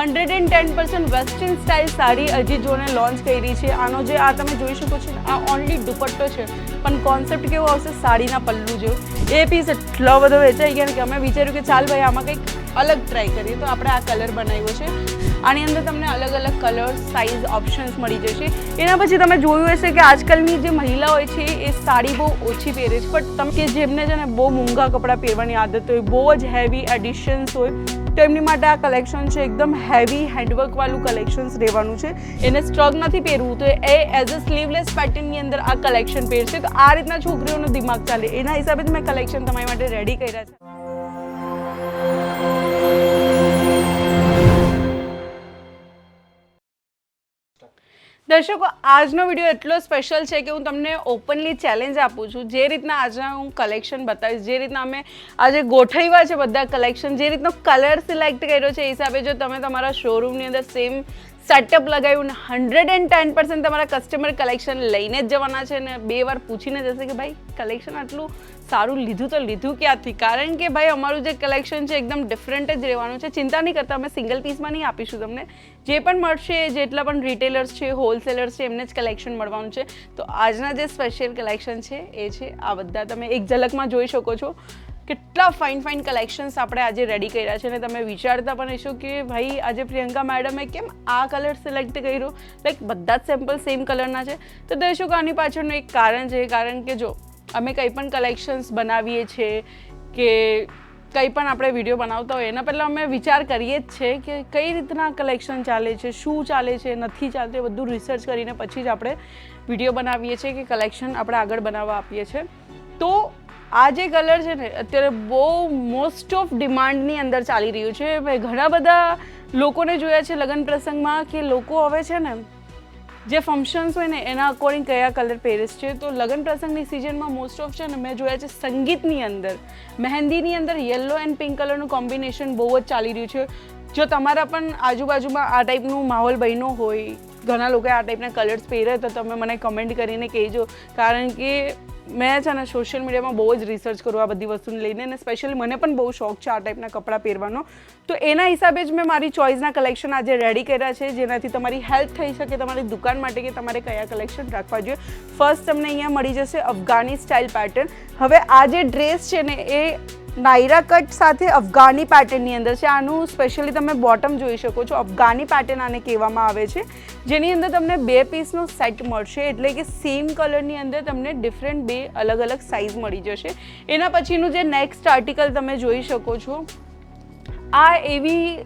Hundred and ten percent western style sari અજી જોને launch કરી છે. આનો જે આ તમે જોઈ શકો છો, આ ઓનલી દુપટ્ટો છે. પણ કોન્સેપ્ટ કેવો આવશે? સાડીના પલ્લુ જેવું. એ પીસ એટલો બધો વેચાઈ ગયા કે અમે વિચાર્યું કે ચાલ ભાઈ, આમાં કંઈક અલગ ટ્રાય કરીએ. તો આપણે આ કલર બનાવ્યો છે. આની અંદર તમને અલગ અલગ કલર સાઇઝ ઓપ્શન્સ મળી જશે. એના પછી તમે જોયું હશે કે આજકાલની જે મહિલા હોય છે, એ સાડી બહુ ઓછી પહેરે છે. બટ તમે કે જેમને છે ને બહુ મોંઘા કપડાં પહેરવાની આદત હોય, બહુ જ હેવી એડિશન્સ હોય તો એમની માટે આ કલેક્શન છે, એકદમ હેવી હેન્ડવર્કવાળું કલેક્શન્સ રહેવાનું છે. એને સ્ટ્રગ નથી પહેરવું. તો એ એઝ અ સ્લીવલેસ પેટર્નની અંદર આ કલેક્શન પહેરશે. તો આ રીતના છોકરીઓનો દિમાગ ચાલે. એના હિસાબે જ મેં કલેક્શન તમારી માટે રેડી કર્યા છે. દર્શકો, આજનો વીડિયો એટલો સ્પેશિયલ છે કે હું તમને ઓપનલી ચેલેન્જ આપું છું. જે રીતના આજના હું કલેક્શન બતાવીશ, જે રીતના અમે આજે ગોઠવ્યા છે બધા કલેક્શન જે રીતનો કલર સિલેક્ટ કર્યો છે એ હિસાબે જો તમે તમારા શોરૂમની અંદર સેમ સેટઅપ લગાવ્યું હંડ્રેડ એન્ડ ટેન પર્સન્ટ તમારા કસ્ટમર કલેક્શન લઈને જ જવાના છે ને બે વાર પૂછીને જશે કે ભાઈ કલેક્શન આટલું સારું લીધું તો લીધું ક્યાંથી? કારણ કે ભાઈ, અમારું જે કલેક્શન છે એકદમ ડિફરન્ટ જ રહેવાનું છે. ચિંતા નહીં કરતા, અમે સિંગલ પીસમાં નહીં આપીશું તમને. જે પણ મળશે, જેટલા પણ રિટેલર્સ છે હોલસેલર્સ છે, એમને જ કલેક્શન મળવાનું છે. તો આજના જે સ્પેશિયલ કલેક્શન છે, એ છે, આ બધા તમે એક ઝલકમાં જોઈ શકો છો. કેટલા ફાઇન ફાઇન કલેક્શન્સ આપણે આજે રેડી કર્યા છે. અને તમે વિચારતા પણ હશો કે ભાઈ, આજે પ્રિયંકા મેડમે કેમ આ કલર સિલેક્ટ કર્યો? લાઈક બધા જ સેમ્પલ સેમ કલરના છે. તો દર્શકો, આની પાછળનું એક કારણ છે. કારણ કે જો અમે કંઈ પણ કલેક્શન્સ બનાવીએ છીએ કે કંઈ પણ આપણે વીડિયો બનાવતા હોય, એના પહેલાં અમે વિચાર કરીએ જ છે કે કઈ રીતના કલેક્શન ચાલે છે, શું ચાલે છે, નથી ચાલતું, એ બધું રિસર્ચ કરીને પછી જ આપણે વીડિયો બનાવીએ છીએ કે કલેક્શન આપણે આગળ બનાવવા આપીએ છીએ. તો આ જે કલર છે ને, અત્યારે બહુ મોસ્ટ ઓફ ડિમાન્ડની અંદર ચાલી રહ્યું છે. મેં ઘણા બધા લોકોને જોયા છે લગ્ન પ્રસંગમાં કે લોકો હવે છે ને જે ફંક્શન્સ હોય ને, એના અકોર્ડિંગ કયા કલર પહેરીશ છે, તો લગ્ન પ્રસંગની સિઝનમાં મોસ્ટ ઓફ છે ને, મેં જોયા છે સંગીતની અંદર. મહેંદીની અંદર યલો એન્ડ પિંક કલરનું કોમ્બિનેશન બહુ જ ચાલી રહ્યું છે. જો તમારા પણ આજુબાજુમાં આ ટાઈપનું માહોલ બન્યો હોય, ઘણા લોકોએ આ ટાઈપના કલર્સ પહેરે, તો તમે મને કમેન્ટ કરીને કહેજો. કારણ કે મેં છે ને સોશિયલ મીડિયામાં બહુ જ રિસર્ચ કરું આ બધી વસ્તુને લઈને અને સ્પેશિયલી મને પણ બહુ શોખ છે આ ટાઈપના કપડાં પહેરવાનો. તો એના હિસાબે જ મેં મારી ચોઇસના કલેક્શન આજે રેડી કર્યા છે. જેનાથી તમારી હેલ્પ થઈ શકે તમારી દુકાન માટે કે તમારે કયા કલેક્શન રાખવા જોઈએ. ફર્સ્ટ તમને અહીંયા મળી જશે અફઘાની સ્ટાઇલ પેટર્ન હવે આ જે ડ્રેસ છે ને એ નાયરા કટ સાથે અફઘાની પેટર્નની અંદર છે. આનું સ્પેશિયલી તમે બોટમ જોઈ શકો છો. અફઘાની પેટર્ન આને કહેવામાં આવે છે. જેની અંદર તમને બે પીસનો સેટ મળશે. એટલે કે સેમ કલરની અંદર તમને ડિફરન્ટ બે અલગ અલગ સાઇઝ મળી જશે. એના પછીનું જે નેક્સ્ટ આર્ટિકલ તમે જોઈ શકો છો. આ એવી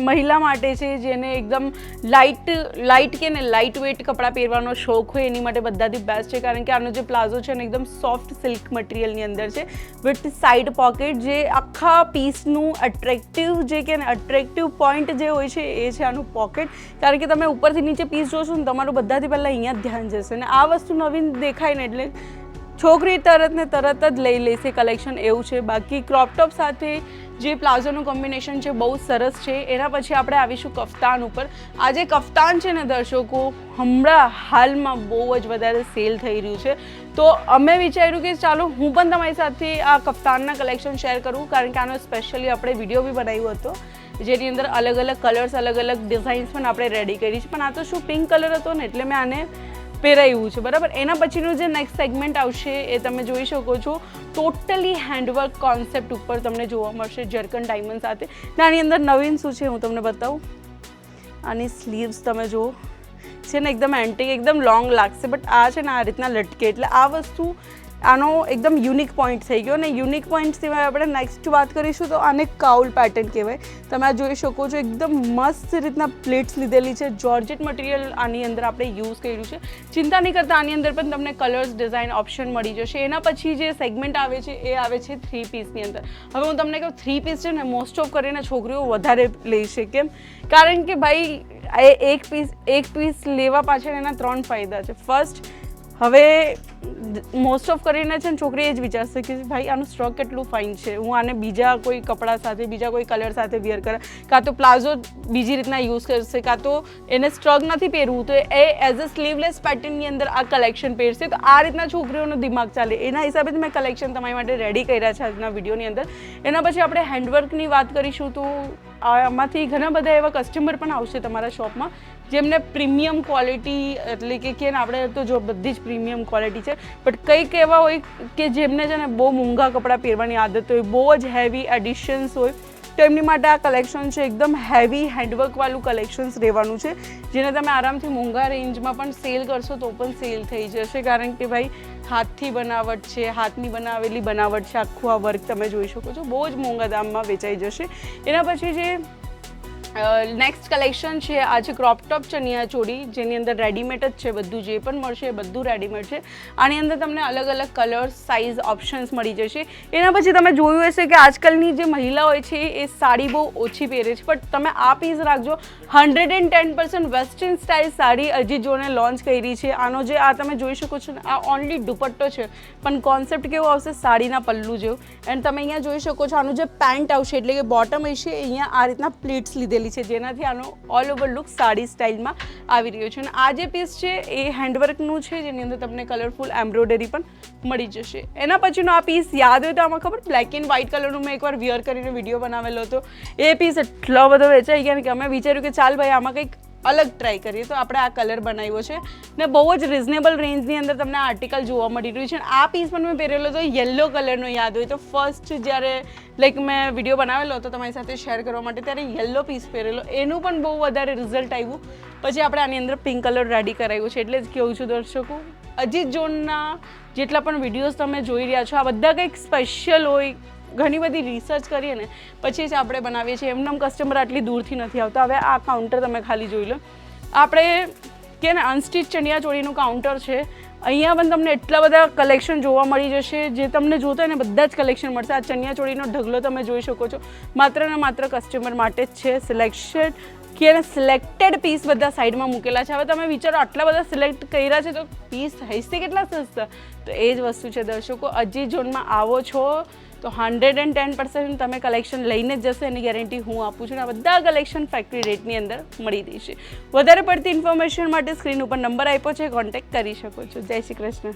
મહિલા માટે છે જેને એકદમ લાઇટ લાઇટ કે ને લાઇટ વેઇટ કપડાં પહેરવાનો શોખ હોય એની માટે બધાથી બેસ્ટ છે. કારણ કે આનો જે પ્લાઝો છે ને એકદમ સોફ્ટ સિલ્ક મટીરિયલની અંદર છે વિથ સાઇડ પોકેટ જે આખા પીસનું અટ્રેક્ટિવ જે કે અટ્રેક્ટિવ પોઈન્ટ જે હોય છે એ છે આનું પોકેટ કારણ કે તમે ઉપરથી નીચે પીસ જોશો ને તમારું બધાથી પહેલાં અહીંયા ધ્યાન જશે. ને આ વસ્તુ નવીન દેખાય ને એટલે છોકરી તરત ને તરત જ લઈ લેશે કલેક્શન, એવું છે. બાકી ક્રોપટોપ સાથે જે પ્લાઝોનું કોમ્બિનેશન છે, બહુ સરસ છે. એના પછી આપણે આવીશું કફતાન ઉપર. આ જે કફતાન છે ને દર્શકો, હમણાં હાલમાં બહુ જ વધારે સેલ થઈ રહ્યું છે. તો અમે વિચાર્યું કે ચાલો, હું પણ તમારી સાથે આ કફતાનના કલેક્શન શેર કરું, કારણ કે આનો સ્પેશિયલી આપણે વીડિયો બી બનાવ્યો હતો, જેની અંદર અલગ અલગ કલર્સ અલગ અલગ ડિઝાઇન્સ પણ આપણે રેડી કરી છે. પણ આ તો શું પિંક કલર હતો ને, એટલે મેં આને પહેરાયું છે, બરાબર? એના પછીનું જે નેક્સ્ટ સેગમેન્ટ આવશે એ તમે જોઈ શકો છો. ટોટલી હેન્ડવર્ક કોન્સેપ્ટ ઉપર તમને જોવા મળશે જર્કન ડાયમંડ સાથે. આની અંદર નવીન શું છે હું તમને બતાવું? આની સ્લીવ્સ તમે જુઓ. છે ને, એકદમ એન્ટિક એકદમ લોંગ લાગશે બટ આ છે ને, આ રીતના લટકે. એટલે આ વસ્તુ આનો એકદમ યુનિક પોઈન્ટ થઈ ગયો અને યુનિક પોઈન્ટ સિવાય આપણે નેક્સ્ટ વાત કરીશું તો આને કાઉલ પેટર્ન કહેવાય. તમે આ જોઈ શકો છો, એકદમ મસ્ત રીતના પ્લેટ્સ લીધેલી છે. જોર્જેટ મટીરિયલ આની અંદર આપણે યુઝ કર્યું છે. ચિંતા નહીં કરતા, આની અંદર પણ તમને કલર્સ ડિઝાઇન ઓપ્શન મળી જશે. એના પછી જે સેગમેન્ટ આવે છે, એ આવે છે થ્રી પીસની અંદર. હવે હું તમને કહું થ્રી પીસ છે ને મોસ્ટ ઓફ કરીને છોકરીઓ વધારે લે છે કેમ? કારણ કે ભાઈ એ એક પીસ એક પીસ લેવા પાછળ એના ત્રણ ફાયદા છે. ફર્સ્ટ હવે મોસ્ટ ઓફ કરીને છે ને છોકરી એ જ વિચારશે કે ભાઈ, આનું સ્ટ્રોક કેટલું ફાઇન છે. હું આને બીજા કોઈ કપડાં સાથે, બીજા કોઈ કલર સાથે વિયર કરે, કાં તો પ્લાઝો બીજી રીતના યુઝ કરશે, કાં તો એને સ્ટ્રક નથી પહેરવું. તો એ એઝ અ સ્લીવલેસ પેટર્નની અંદર આ કલેક્શન પહેરશે. તો આ રીતના છોકરીઓનો દિમાગ ચાલે. એના હિસાબે જ મેં કલેક્શન તમારી માટે રેડી કર્યા છે આજના વિડીયોની અંદર. એના પછી આપણે હેન્ડવર્કની વાત કરીશું તો આમાંથી ઘણા બધા એવા કસ્ટમર પણ આવશે તમારા શોપમાં જેમને પ્રીમિયમ ક્વોલિટી, એટલે કે કે આપણે તો જો બધી જ પ્રીમિયમ ક્વોલિટી છે બટ કંઈક એવા હોય કે જેમને છે ને બહુ મોંઘા કપડાં પહેરવાની આદત હોય, બહુ જ હેવી એડિશન્સ હોય, તો એમની માટે આ કલેક્શન છે એકદમ હેવી હેન્ડવર્કવાળું કલેક્શન્સ રહેવાનું છે, જેને તમે આરામથી મોંઘા રેન્જમાં પણ સેલ કરશો તો પણ સેલ થઈ જશે, કારણ કે ભાઈ હાથથી બનાવટ છે, હાથની બનાવેલી બનાવટ છે, આખું આ વર્ક તમે જોઈ શકો છો, બહુ જ મોંઘા દામમાં વેચાઈ જશે. એના પછી જે નેક્સ્ટ કલેક્શન છે આ છે ક્રોપ ટોપ ચણિયા જેની અંદર રેડીમેડ જ છે, બધું જે પણ મળશે એ બધું રેડીમેડ છે. આની અંદર તમને અલગ અલગ કલર્સ સાઇઝ ઓપ્શન્સ મળી જશે. એના પછી તમે જોયું હશે કે આજકાલની જે મહિલા હોય છે, એ સાડી બહુ ઓછી પહેરે છે. બટ તમે આ પીસ રાખજો. Hundred and ten percent western style sari Ajit જોને લોન્ચ કરી છે. આનો જે આ તમે જોઈ શકો છો આ ઓનલી દુપટ્ટો છે. પણ કોન્સેપ્ટ કેવો આવશે? સાડીના પલ્લુ જેવું. એન્ડ તમે અહીંયા જોઈ શકો છો, આનું જે પેન્ટ આવશે, એટલે કે બોટમ હશે અહીંયા આ રીતના પ્લેટ્સ લીધેલી છે જેનાથી આનો ઓલ ઓવર લુક સાડી સ્ટાઇલમાં આવી રહ્યો છે. અને આ જે પીસ છે એ હેન્ડવર્કનું છે, જેની અંદર તમને કલરફુલ એમ્બ્રોઇડરી પણ મળી જશે. એના પછીનો આ પીસ યાદ હોય તો આમાં ખબર? બ્લેક એન્ડ વ્હાઇટ કલરનું મેં એકવાર વિયર કરીને વીડિયો બનાવેલો હતો. એ પીસ એટલો બધો વેચાઈ ગયા કે અમે વિચાર્યું કે ચાલ ભાઈ, આમાં કંઈક અલગ ટ્રાય કરીએ. તો આપણે આ કલર બનાવ્યો છે ને બહુ જ રિઝનેબલ રેન્જની અંદર તમને આર્ટિકલ જોવા મળી રહ્યું છે. આ પીસ પણ મેં પહેરેલો હતો યલો કલરનો યાદ હોય તો ફર્સ્ટ જ્યારે લાઈક મેં વીડિયો બનાવેલો હતો તમારી સાથે શેર કરવા માટે, ત્યારે યલો પીસ પહેરેલો. એનું પણ બહુ વધારે રિઝલ્ટ આવ્યું. પછી આપણે આની અંદર પિંક કલર રેડી કરાવ્યું છે. એટલે જ કહું છું દર્શકો અજીત જોનના જેટલા પણ વિડીયોઝ તમે જોઈ રહ્યા છો, આ બધા કંઈક સ્પેશિયલ હોય ઘણી બધી રિસર્ચ કરીએ ને, પછી જ આપણે બનાવીએ છીએ. એમનેમ કસ્ટમર આટલી દૂરથી નથી આવતા. હવે આ કાઉન્ટર તમે ખાલી જોઈ લો. આપણે કે ને અનસ્ટિચ ચણિયાચોળીનું કાઉન્ટર છે. અહીંયા પણ તમને એટલા બધા કલેક્શન જોવા મળી જશે. જે તમને જોતા ને, બધા જ કલેક્શન મળશે. આ ચણિયાચોળીનો ઢગલો તમે જોઈ શકો છો. માત્ર ને માત્ર કસ્ટમર માટે જ છે. સિલેક્શન કે એને સિલેક્ટેડ પીસ બધા સાઈડમાં મૂકેલા છે. હવે તમે વિચારો, આટલા બધા સિલેક્ટ કર્યા છે તો પીસ હશે કેટલા સસ્તા? તો એ જ વસ્તુ છે દર્શકો, અજી ઝોનમાં આવો છો તો હંડ્રેડ એન્ડ ટેન પર્સન્ટ તમે કલેક્શન લઈને જ જશો, એની ગેરંટી હું આપું છું અને બધા કલેક્શન ફેક્ટરી રેટની અંદર મળી રહેશે. વધારે પડતી ઇન્ફોર્મેશન માટે સ્ક્રીન ઉપર નંબર આપ્યો છે કોન્ટેક્ટ કરી શકો છો. જય શ્રી કૃષ્ણ.